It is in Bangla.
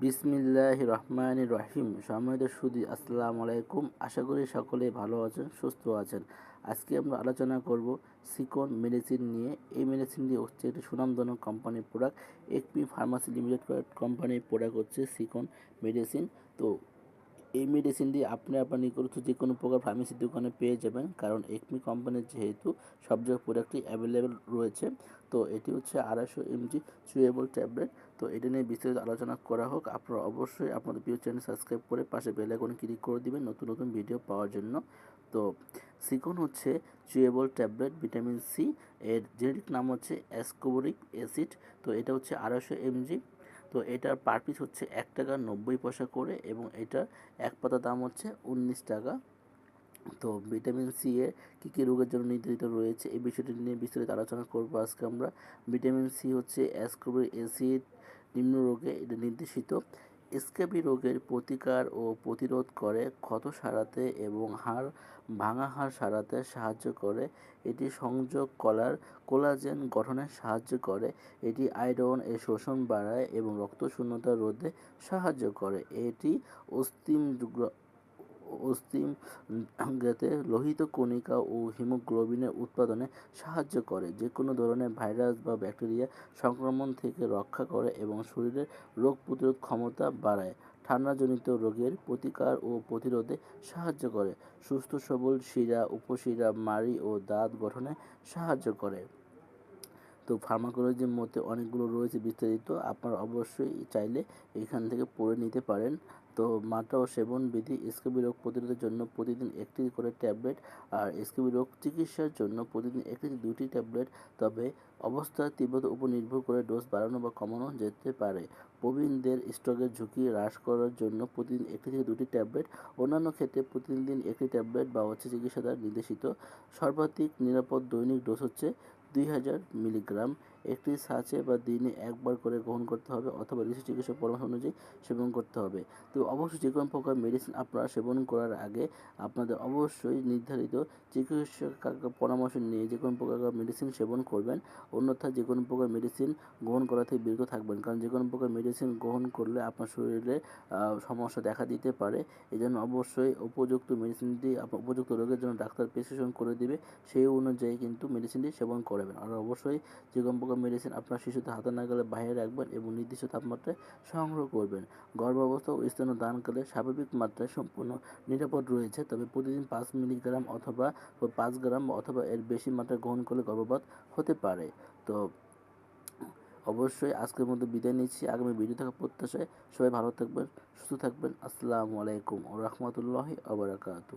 বিসমিল্লাহ রহমান রহিম। সম্মানিত সুদী আসসালামু আলাইকুম। আশা করি সকলে ভালো আছেন, সুস্থ আছেন। আজকে আমরা আলোচনা করব সিকন মেডিসিন নিয়ে। এই মেডিসিনটি হচ্ছে একটি সুনামজনক কোম্পানির প্রোডাক্ট একপি ফার্মাসি লিমিটেড কোম্পানির প্রোডাক্ট হচ্ছে সিকন মেডিসিন। তো এই মেডিসিনটি আপনি আপনার নিকট যে কোনো প্রকার ফার্মেসির দোকানে পেয়ে যাবেন। কারণ একমি কোম্পানির যেহেতু সব জায়গায় প্রোডাক্টই অ্যাভেলেবেল রয়েছে। তো এটি হচ্ছে আড়াইশো এমজি চুয়েবল ট্যাবলেট তো এটা নিয়ে বিস্তারিত আলোচনা করা হোক। আপনারা অবশ্যই আপনাদের প্রিয় চ্যানেল সাবস্ক্রাইব করে পাশে বেল ক্লিক করে দিবেন নতুন নতুন ভিডিও পাওয়ার জন্য। তো সিকন হচ্ছে চুয়েবল ট্যাবলেট ভিটামিন সি এর জেনেটিক নাম হচ্ছে অ্যাসকোবরিক অ্যাসিড তো এটা হচ্ছে আড়াইশো এমজি তো এটার পার পিস হচ্ছে এক টাকা নব্বই পয়সা করে এবং এটার এক পাতা দাম হচ্ছে উনিশ টাকা। তো ভিটামিন সি এ কী কী রোগের জন্য নির্ধারিত রয়েছে এই বিষয়টি নিয়ে বিস্তারিত আলোচনা করব আজকে আমরা। ভিটামিন সি হচ্ছে অ্যাসকোবিক অ্যাসিড নিম্ন রোগে এটা নির্দেশিত। স্কেবি রোগের প্রতিকার ও প্রতিরোধ করে, ক্ষত সারাতে এবং হাড়, ভাঙা হাড় সারাতে সাহায্য করে। এটি সংযোগ কলার কোলাজেন গঠনে সাহায্য করে। এটি আয়রন এর শোষণ বাড়ায় এবং রক্ত শূন্যতা রোধে সাহায্য করে। এটি অস্থিম অস্থিম যাতে লোহিত কণিকা ও হিমোগ্লোবিনের উৎপাদনে সাহায্য করে যে কোনো ধরনের ভাইরাস বা ব্যাকটেরিয়া সংক্রমণ থেকে রক্ষা করে এবং শরীরের রোগ প্রতিরোধ ক্ষমতা বাড়ায়। ঠান্ডাজনিত রোগের প্রতিকার ও প্রতিরোধে সাহায্য করে। সুস্থ সবল শিরা, উপশিরা, মাড়ি ও দাঁত গঠনে সাহায্য করে। তো ফার্মাকোলজির মধ্যে অনেকগুলো রয়েছে বিস্তারিত, আপনারা অবশ্যই চাইলে এখান থেকে পড়ে নিতে পারেন। তো মাত্রা ও সেবন বিধি স্কেবি রোগ প্রতিরোধের জন্য প্রতিদিন একটি করে ট্যাবলেট আর স্কেবি রোগ চিকিৎসার জন্য প্রতিদিন একটি দুটি ট্যাবলেট। তবে অবস্থার তীব্রতার উপর নির্ভর করে ডোজ বাড়ানো বা কমানো যেতে পারে। প্রবীণদের স্ট্রোকের ঝুঁকি হ্রাস করার জন্য প্রতিদিন একটি থেকে দুটি ট্যাবলেট। অন্যান্য ক্ষেত্রে প্রতিদিন একটি ট্যাবলেট বা হচ্ছে চিকিৎসা দ্বারা নির্দেশিত। সর্বাধিক নিরাপদ দৈনিক ডোজ হচ্ছে দুই হাজার মিলিগ্রাম একটি সাঁচে বা দিনে একবার করে গ্রহণ করতে হবে অথবা ঋষি চিকিৎসক পরামর্শ অনুযায়ী সেবন করতে হবে। তো অবশ্যই যে কোনো প্রকার মেডিসিন আপনারা সেবন করার আগে আপনাদের অবশ্যই নির্ধারিত চিকিৎসক পরামর্শ নিয়ে যে কোনো প্রকার মেডিসিন সেবন করবেন। অন্যথায় যে কোনো প্রকার মেডিসিন গ্রহণ করা থেকে বিরত থাকবেন। কারণ যে কোনো প্রকার মেডিসিন গ্রহণ করলে আপনার শরীরে সমস্যা দেখা দিতে পারে। এই জন্য অবশ্যই উপযুক্ত মেডিসিনটি আপনার উপযুক্ত রোগের জন্য ডাক্তার প্রেসক্রিপশন করে দিবে। সেই অনুযায়ী কিন্তু মেডিসিনটি সেবন করবেন। আর অবশ্যই যে কোনো প্রকার মেডিসিন আপনার শিশুদের হাতে না গেলে বাইরে রাখবেন এবং নির্দিষ্ট তাপমাত্রায় সংগ্রহ করবেন। গর্ভাবস্থা ও স্তন দানকালে স্বাভাবিক মাত্রায় সম্পূর্ণ নিরাপদ রয়েছে। তবে প্রতিদিন পাঁচ মিলিগ্রাম অথবা পাঁচ গ্রাম অথবা এর বেশি মাত্রায় গ্রহণ করলে গর্ভপাত হতে পারে। তো অবশ্যই আজকের মধ্যে বিদায় নিচ্ছি। আগামী ভিডিও থাকা প্রত্যাশায় সবাই ভালো থাকবেন, সুস্থ থাকবেন। আসসালামু আলাইকুম ও রহমতুল্লাহি আবরাকাতু